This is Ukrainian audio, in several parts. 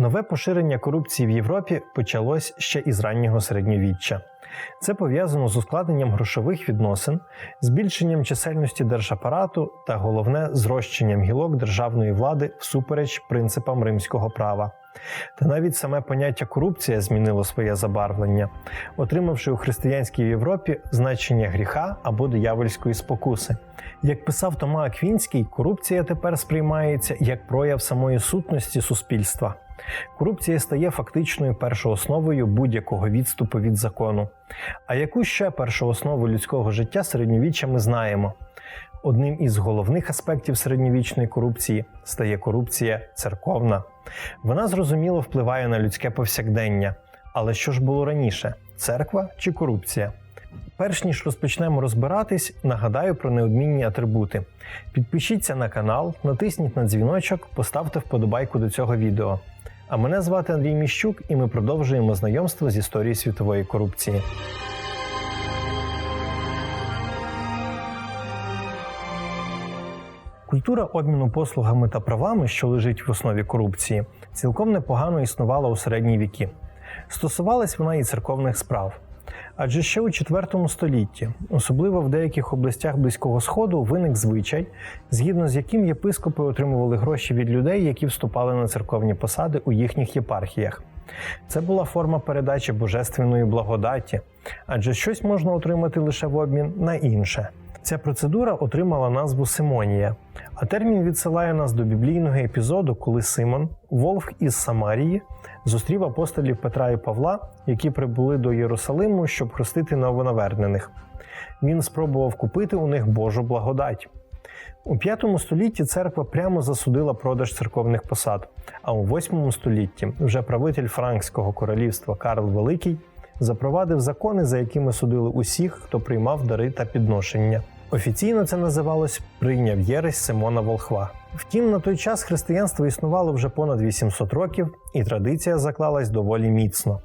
Нове поширення корупції в Європі почалось ще із раннього середньовіччя. Це пов'язано з ускладненням грошових відносин, збільшенням чисельності держапарату та головне зрощенням гілок державної влади всупереч принципам римського права. Та навіть саме поняття корупція змінило своє забарвлення, отримавши у християнській Європі значення гріха або диявольської спокуси. Як писав Тома Аквінський, корупція тепер сприймається як прояв самої сутності суспільства. Корупція стає фактичною першоосновою будь-якого відступу від закону. А яку ще першооснову людського життя середньовіччя ми знаємо? Одним із головних аспектів середньовічної корупції стає корупція церковна. Вона зрозуміло впливає на людське повсякдення. Але що ж було раніше: церква чи корупція? Перш ніж розпочнемо розбиратись, нагадаю про неодмінні атрибути. Підпишіться на канал, натисніть на дзвіночок, поставте вподобайку до цього відео. А мене звати Андрій Міщук, і ми продовжуємо знайомство з історією світової корупції. Культура обміну послугами та правами, що лежить в основі корупції, цілком непогано існувала у середні віки. Стосувалась вона і церковних справ. Адже ще у IV столітті, особливо в деяких областях Близького Сходу, виник звичай, згідно з яким єпископи отримували гроші від людей, які вступали на церковні посади у їхніх єпархіях. Це була форма передачі божественної благодаті, адже щось можна отримати лише в обмін на інше. Ця процедура отримала назву Симонія, а термін відсилає нас до біблійного епізоду, коли Симон, Волф із Самарії, зустрів апостолів Петра і Павла, які прибули до Єрусалиму, щоб хрестити новонавернених. Він спробував купити у них Божу благодать. У V столітті церква прямо засудила продаж церковних посад, а у VIII столітті вже правитель Франкського королівства Карл Великий запровадив закони, за якими судили усіх, хто приймав дари та підношення. Офіційно це називалось прийняв єресь Симона Волхва. Втім, на той час християнство існувало вже понад 800 років, і традиція заклалась доволі міцно.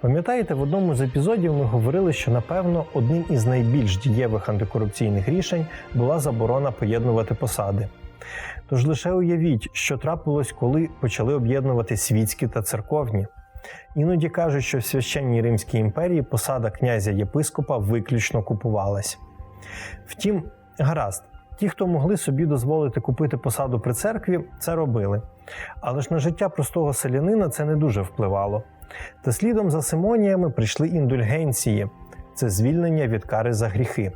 Пам'ятаєте, в одному з епізодів ми говорили, що напевно одним із найбільш дієвих антикорупційних рішень була заборона поєднувати посади. Тож лише уявіть, що трапилось, коли почали об'єднувати світські та церковні. Іноді кажуть, що в священній Римській імперії посада князя єпископа виключно купувалась. Втім, гаразд, ті, хто могли собі дозволити купити посаду при церкві, це робили. Але ж на життя простого селянина це не дуже впливало. Та слідом за Симоніями прийшли індульгенції це звільнення від кари за гріхи.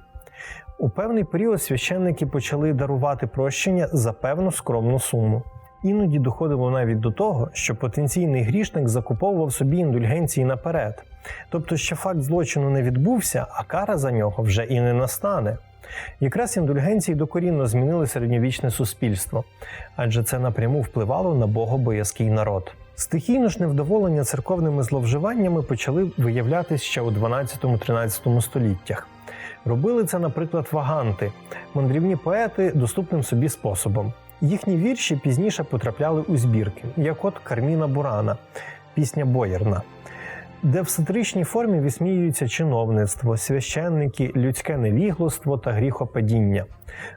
У певний період священники почали дарувати прощення за певну скромну суму. Іноді доходило навіть до того, що потенційний грішник закуповував собі індульгенції наперед. Тобто, ще факт злочину не відбувся, а кара за нього вже і не настане. Якраз індульгенції докорінно змінили середньовічне суспільство, адже це напряму впливало на богобоязкий народ. Стихійно ж невдоволення церковними зловживаннями почали виявлятися ще у 12-13 століттях. Робили це, наприклад, ваганти, мандрівні поети доступним собі способом. Їхні вірші пізніше потрапляли у збірки, як от Карміна Бурана, пісня Боярна, де в сатиричній формі висміюється чиновництво, священники, людське невігластво та гріхопадіння.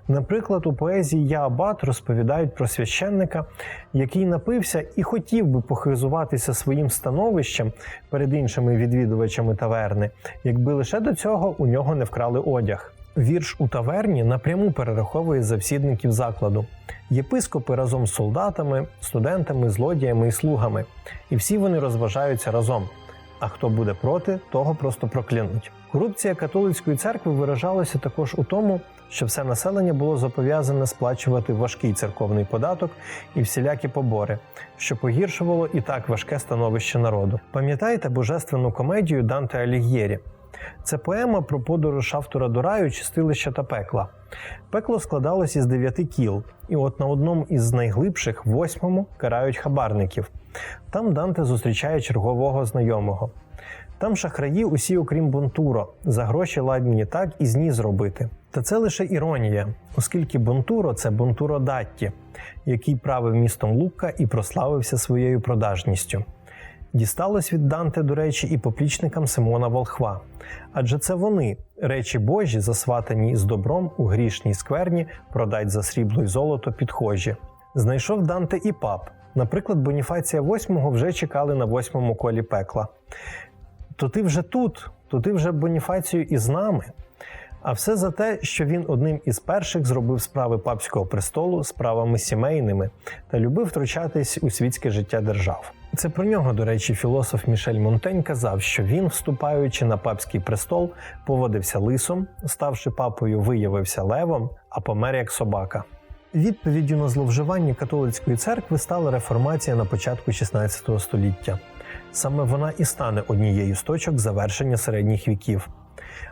Наприклад, у поезії Я розповідають про священника, який напився і хотів би похизуватися своїм становищем перед іншими відвідувачами таверни, якби лише до цього у нього не вкрали одяг. Вірш у таверні напряму перераховує завсідників закладу. Єпископи разом з солдатами, студентами, злодіями і слугами. І всі вони розважаються разом. А хто буде проти, того просто проклянуть. Корупція католицької церкви виражалася також у тому, що все населення було зобов'язане сплачувати важкий церковний податок і всілякі побори, що погіршувало і так важке становище народу. Пам'ятаєте божественну комедію Данте Аліг'єрі? Це поема про подорож автора до раю, чистилища та пекла. Пекло складалось із дев'яти кіл, і от на одному із найглибших, восьмому, карають хабарників. Там Данте зустрічає чергового знайомого. Там шахраї усі, окрім Бонтуро, за гроші ладні так і зні зробити. Та це лише іронія, оскільки Бонтуро це Бонтуро Датті, який правив містом Лука і прославився своєю продажністю. Дісталось від Данте, до речі, і поплічникам Симона Волхва, адже це вони, речі Божі, засватані з добром у грішній скверні, продать за срібло й золото підхожі. Знайшов Данте і пап, Наприклад, Боніфація VIII вже чекали на восьмому колі пекла. То ти вже тут, то ти вже Боніфацію із нами. А все за те, що він одним із перших зробив справи папського престолу справами сімейними та любив втручатись у світське життя держав. Це про нього, до речі, філософ Мішель Монтень казав, що він, вступаючи на папський престол, поводився лисом, ставши папою, виявився левом, а помер як собака. Відповіддю на зловживання католицької церкви стала реформація на початку XVI століття. Саме вона і стане однією з точок завершення середніх віків.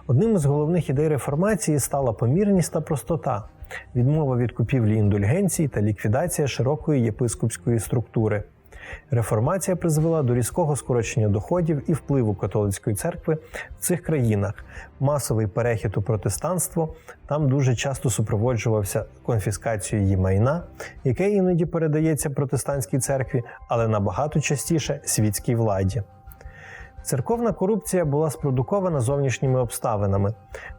Одним із головних ідей реформації стала помірність та простота, відмова від купівлі індульгенцій та ліквідація широкої єпископської структури. Реформація призвела до різкого скорочення доходів і впливу католицької церкви в цих країнах. Масовий перехід у протестанство там дуже часто супроводжувався конфіскацією її майна, яке іноді передається протестантській церкві, але набагато частіше світській владі. Церковна корупція була спродукована зовнішніми обставинами,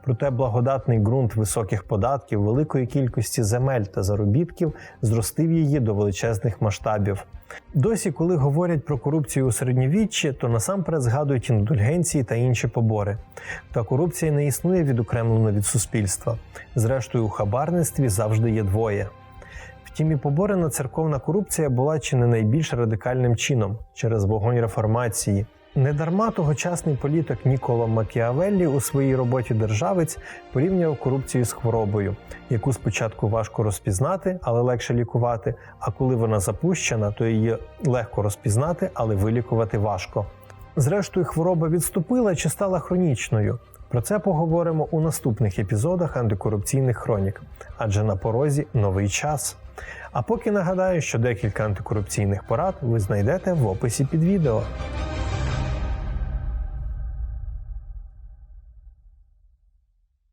проте благодатний ґрунт високих податків, великої кількості земель та заробітків зростив її до величезних масштабів. Досі, коли говорять про корупцію у середньовіччі, то насамперед згадують індульгенції та інші побори. Та корупція не існує відокремлено від суспільства. Зрештою, у хабарництві завжди є двоє. Втім, і поборена церковна корупція була чи не найбільш радикальним чином через вогонь реформації. Недарма тогочасний політик Ніколо Макіавеллі у своїй роботі Державець порівнював корупцію з хворобою, яку спочатку важко розпізнати, але легше лікувати. А коли вона запущена, то її легко розпізнати, але вилікувати важко. Зрештою, хвороба відступила чи стала хронічною. Про це поговоримо у наступних епізодах антикорупційних хронік, адже на порозі новий час. А поки нагадаю, що декілька антикорупційних порад ви знайдете в описі під відео.